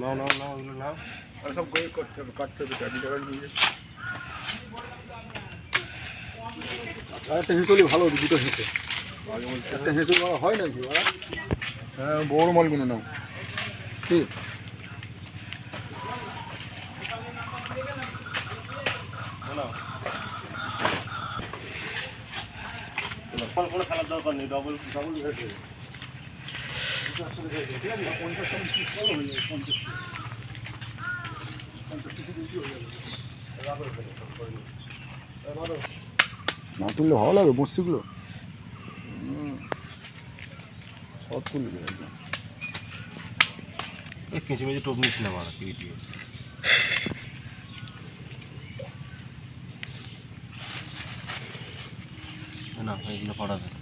নাও নাও নাও ওগুলো নাও। সব করে করতে হবে কাটতে হবে গাড়ি টাকা নিয়ে আর একটা হেঁচলি ভালো দুটো হেঁচে একটা হেঁচল মারা হয় নাকি ওরা? হ্যাঁ বড় মালগুলো নাও। ঠিক কোনো খেলার দরকার নেই ডবল ডবল হেঁটে না তুললে ভালো লাগে বসছিগুলো সব তুলবে একদম। কেঁচে মেচে টোপ নিস না মারা টিভি টিভি না এইগুলো পড়াবে কাজ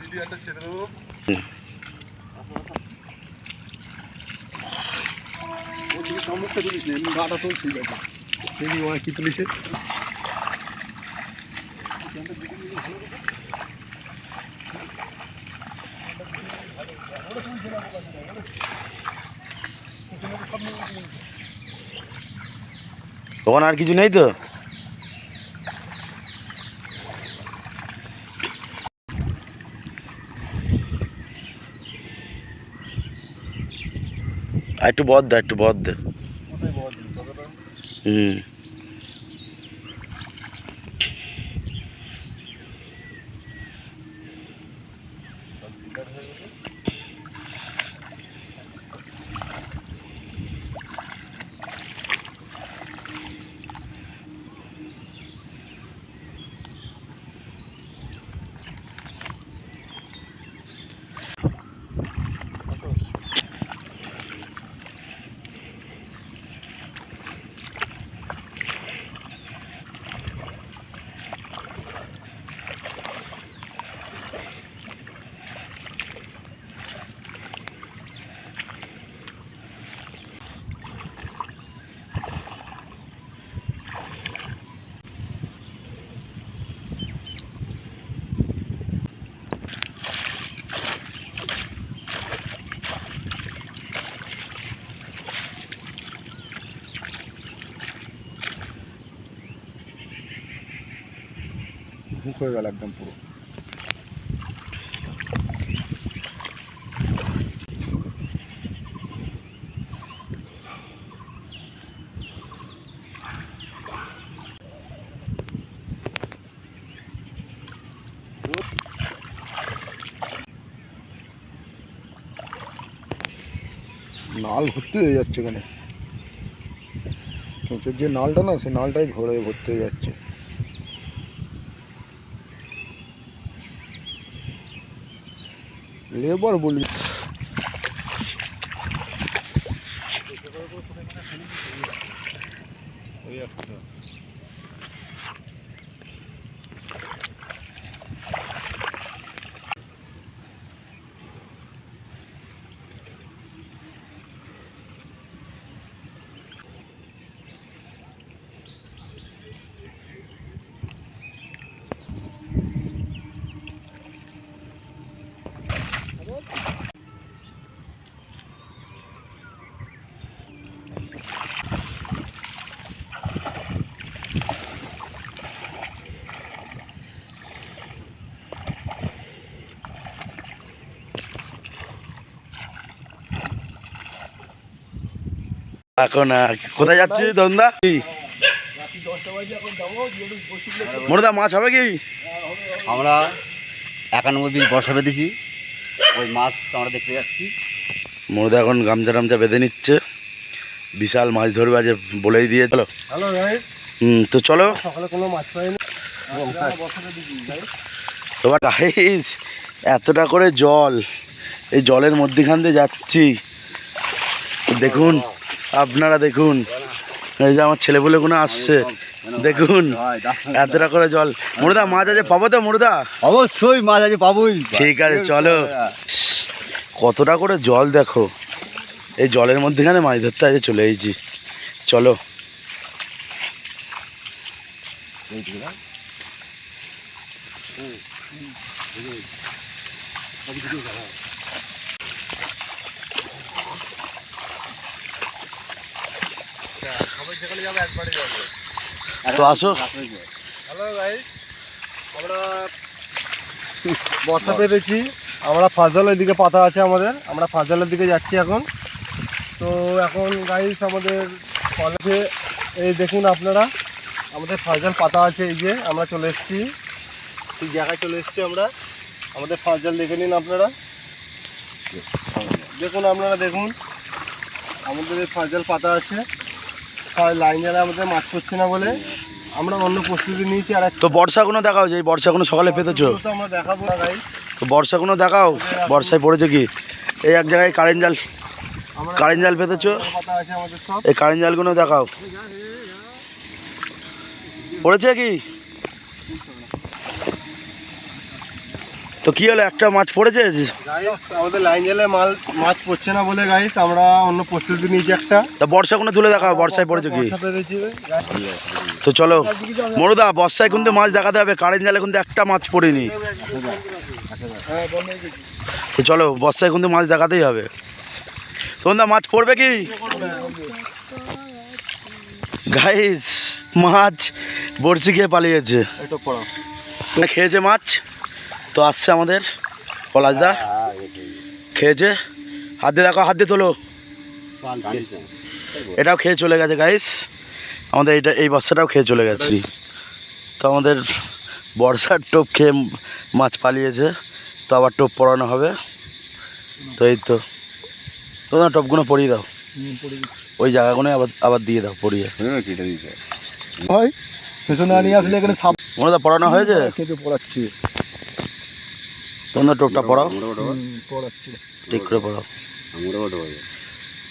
ভিডিও একটা ছেড়ে দেবো। সম্মুখটা তুলিস না এমনি গাটা তোল ঠিক আছে দেখি ওরা কি তুলিছে। ওখানে আর কিছু নেই তো? একটু বদ দে একটু বদ দে। হুম। হুক হয়ে গেল একদম পুরো। নাল ভর্তি হয়ে যাচ্ছে এখানে। যে নালটা না, সেই নালটাই ভরে ভর্তি হয়ে যাচ্ছে। লেবার বলবি। ওই একটা। এখন কোথায় যাচ্ছি দন্দা মোরদা মাছ হবে কি? আমরা একানব্বই বিশ বর্ষা বেঁধেছি। ওই মাছ আমরা দেখতে যাচ্ছি। মোরদা এখন গামছা টামছা বেঁধে নিচ্ছে। বিশাল মাছ ধরবে আজ বলেই দিয়ে। চলো। হুম তো চলো। সকালে কোনো মাছ পাইনি। তোমার গাইস এতটা করে জল এই জলের মধ্যেখান দিয়ে যাচ্ছি। দেখুন আপনারা দেখুন। এই যে আমার ছেলেপুলেগুলো আসছে। দেখুন এতটা করে জল। মুরদা মাছ আছে পাবো তো মুরদা? অবশ্যই মাছ আছে পাবোই। ঠিক আছে চলো। কতটা করে জল দেখো। এই জলের মধ্যেখানে মাছ ধরতে আজকে চলে এসেছি। চলো। তো আসো। হ্যালো ভাই আমরা বর্ষা পেরেছি আমরা ফাজলের দিকে পাতা আছে আমাদের আমরা ফাজলের দিকে যাচ্ছি এখন। তো এখন গাইস আমাদের কলেজে এই দেখুন আপনারা আমাদের ফাজল পাতা আছে এই যে আমরা চলে এসেছি। এই জায়গায় চলে এসেছি আমরা। আমাদের ফাজল দেখে নিন আপনারা। দেখুন আপনারা দেখুন। আমাদের এই ফাজল পাতা আছে। লাইন জালে আমাদের মাছ করছে না বলে আমরা অন্য প্রস্তুতি নিয়েছি আর তো বর্ষাগুলো দেখাও যে বর্ষাগুলো সকালে পেতেছো তো আমরা দেখাবো ভাই তো বর্ষাগুলো দেখাও বর্ষায় পড়েছে কি? এই এক জায়গায় কারেন্ট জাল কারেন্ট জাল পেতেছো এই কারেন্ট জালগুলো দেখাও। পড়েছে কি? তো কি হলো একটা মাছ পড়েছে? আমাদের লাইন জালে মাল মাছ পড়ছে না বলে গাইস আমরা অন্য প্রস্তুতি নিয়েছি একটা। তা বর্ষা কোনো তুলে দেখাও বর্ষায় পড়েছে কি? তো চলো মরুদা বর্ষায় কিন্তু মাছ দেখাতে হবে কারেন্ট জালে কিন্তু একটা মাছ পড়েনি। তো চলো বর্ষায় কিন্তু মাছ দেখাতেই হবে। তোমরা মাছ পড়বে কি? গাইস মাছ বড়শি খেয়ে পালিয়েছে। খেয়েছে মাছ? তো আসছে আমাদের পলাশদা খেয়েছে? হাত দিয়ে দেখো হাত দিয়ে তোলো। এটাও খেয়ে চলে গেছে গাইস আমাদের এইটা এই বাচ্চাটাও খেয়ে চলে গেছে। তো আমাদের বর্ষার টোপ খেয়ে মাছ পালিয়েছে। তো আবার টোপ পরানো হবে। তো এই তো। তোমরা টোপগুলো পরিয়ে দাও। ওই জায়গাগুলো আবার আবার দিয়ে দাও পরিয়ে। ভাই পেছনে নিয়ে আসলে এখানে সাপ মনে পড়ানো হয়েছে? কিন্তু পড়াচ্ছি। তোমরা টোপটা পড়াও। পড়াচ্ছি। ঠিক করে পড়াও।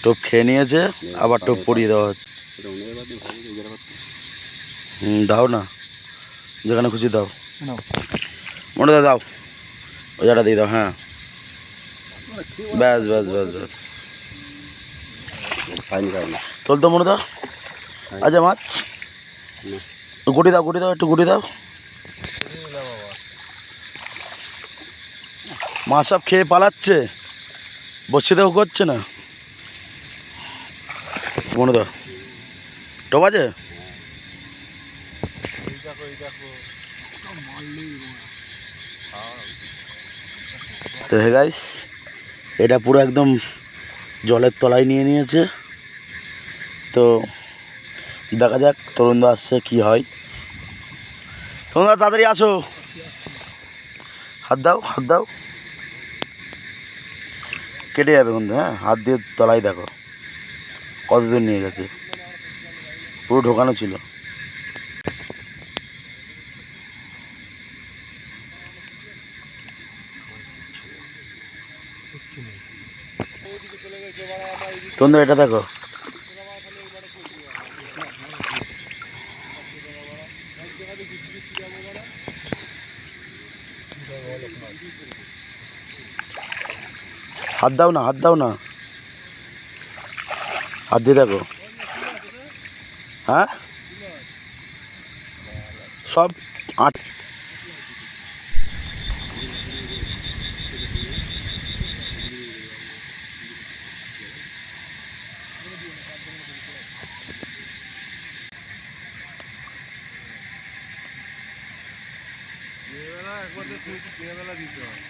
টোপ খেয়ে নিয়েছে আবার টোপ পরিয়ে দেওয়া হচ্ছে। হুম দাও না। যেখানে খুশি দাও। মনে দাও দাও। ওই জায়গাটা দিয়ে দাও হ্যাঁ। ব্যাস ব্যাস ব্যাস ব্যাস। তোল তো মনে দাও। আচ্ছা মাছ। গুটি দাও গুটি দাও একটু গুটি দাও। মাছ সব খেয়ে পালাচ্ছে। বসে দেও করছে না। মনে দাও টোপ আছে? তো হে গাইস এটা পুরো একদম জলের তলায় নিয়ে নিয়েছে। তো দেখা যাক তরুণদা আসছে কি হয়। তরুণদা তাড়াতাড়ি আসো। হাত দাও হাত দাও। কেটে যাবে কিন্তু হ্যাঁ? হাত দিয়ে তলায় দেখো। কতদূর নিয়ে গেছে। পুরো ঢোকানো ছিল। তোমরা এটা দেখো। हाथ दाओ ना हाथ दाओ ना हाथ दिए देखो हाँ सब आठ ये वाला एक बार तो ये वाला दीजिए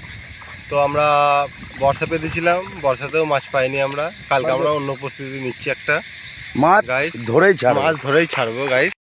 তো আমরা বর্ষা পেতেছিলাম বর্ষাতেও মাছ পাইনি আমরা। কালকে আমরা অন্য প্রস্তুতি নিচ্ছি একটা। মাছ গাইস ধরেই ছাড় মাছ ধরেই ছাড়বো গাইস